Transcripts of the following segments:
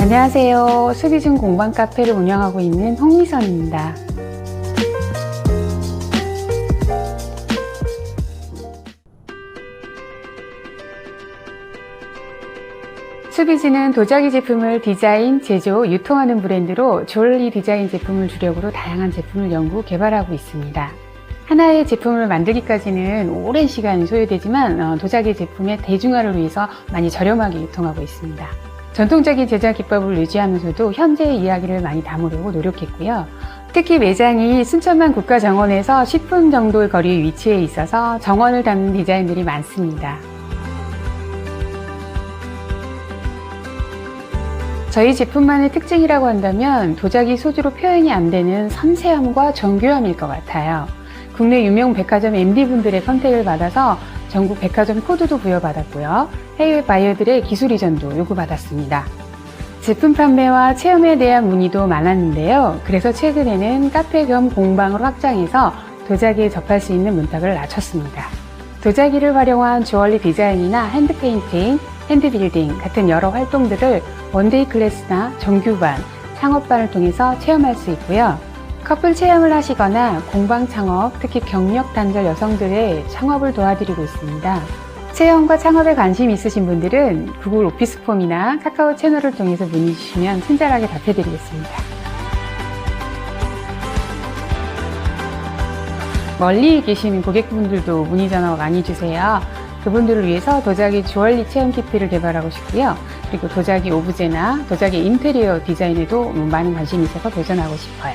안녕하세요. 수비중 공방 카페를 운영하고 있는 홍미선입니다. 수비즈는 도자기 제품을 디자인, 제조, 유통하는 브랜드로 졸리 디자인 제품을 주력으로 다양한 제품을 연구, 개발하고 있습니다. 하나의 제품을 만들기까지는 오랜 시간이 소요되지만 어, 도자기 제품의 대중화를 위해서 많이 저렴하게 유통하고 있습니다. 전통적인 제작 기법을 유지하면서도 현재의 이야기를 많이 담으려고 노력했고요. 특히 매장이 순천만 국가정원에서 10분 정도의 거리 위치해 있어서 정원을 담는 디자인들이 많습니다. 저희 제품만의 특징이라고 한다면 도자기 소주로 표현이 안 되는 섬세함과 정교함일 것 같아요. 국내 유명 백화점 MD분들의 컨택을 받아서 전국 백화점 코드도 부여받았고요. 해외 바이어들의 기술 이전도 요구받았습니다. 제품 판매와 체험에 대한 문의도 많았는데요. 그래서 최근에는 카페 겸 공방을 확장해서 도자기에 접할 수 있는 문턱을 낮췄습니다. 도자기를 활용한 주얼리 디자인이나 핸드 페인팅, 핸드 빌딩 같은 여러 활동들을 원데이 클래스나 정규반, 창업반을 통해서 체험할 수 있고요. 커플 체험을 하시거나 공방 창업, 특히 경력 단절 여성들의 창업을 도와드리고 있습니다. 체험과 창업에 관심 있으신 분들은 구글 오피스 폼이나 카카오 채널을 통해서 문의 주시면 친절하게 답해드리겠습니다. 멀리 계시는 고객분들도 문의 전화 많이 주세요. 그분들을 위해서 도자기 주얼리 체험 키트를 개발하고 싶고요. 그리고 도자기 오브제나 도자기 인테리어 디자인에도 많은 관심이 있어서 도전하고 싶어요.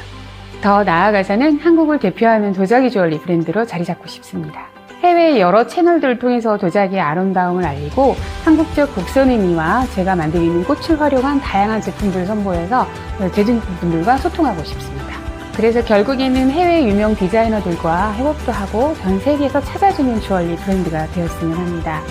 더 나아가서는 한국을 대표하는 도자기 주얼리 브랜드로 자리 잡고 싶습니다. 해외 여러 채널들을 통해서 도자기의 아름다움을 알리고 한국적 국선 의미와 제가 만들고 있는 꽃을 활용한 다양한 제품들을 선보여서 대중분들과 소통하고 싶습니다. 그래서 결국에는 해외 유명 디자이너들과 협업도 하고 전 세계에서 찾아주는 주얼리 브랜드가 되었으면 합니다.